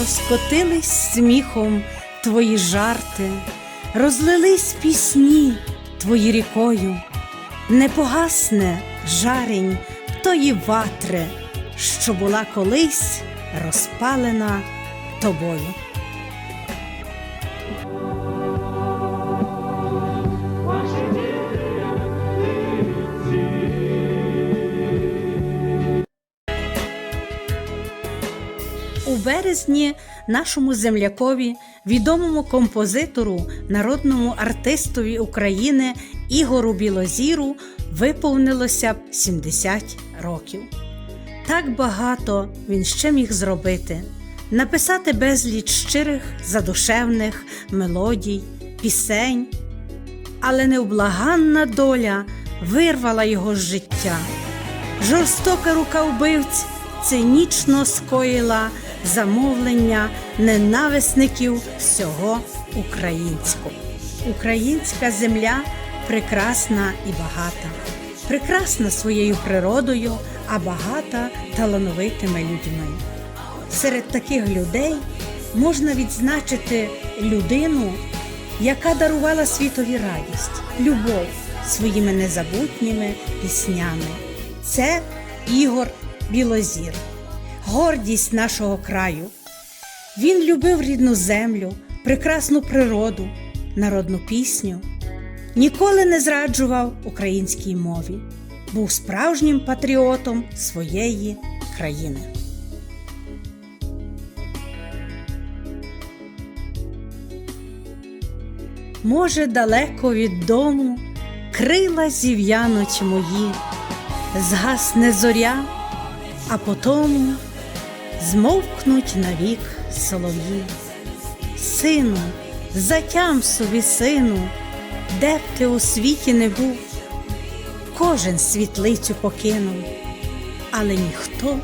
Розкотились сміхом твої жарти, розлились пісні твої рікою, не погасне жарень тої ватри, що була колись розпалена тобою. У березні нашому землякові, відомому композитору, народному артистові України Ігору Білозіру виповнилося б 70 років. Так багато він ще міг зробити, написати безліч щирих, задушевних мелодій, пісень, але невблаганна доля вирвала його з життя. Жорстока рука вбивць цинічно скоїла замовлення ненависників всього українського. Українська земля прекрасна і багата, прекрасна своєю природою, а багата талановитими людьми. Серед таких людей можна відзначити людину, яка дарувала світові радість, любов своїми незабутніми піснями. Це Ігор Білозір, гордість нашого краю. Він любив рідну землю, прекрасну природу, народну пісню. Ніколи не зраджував українській мові, був справжнім патріотом своєї країни. Може, далеко від дому крила зів'януть мої, згасне зоря, а потому змовкнуть навік солов'ї. Сину, затям собі, сину, де б ти у світі не був, кожен світлицю покинув, але ніхто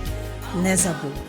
не забув.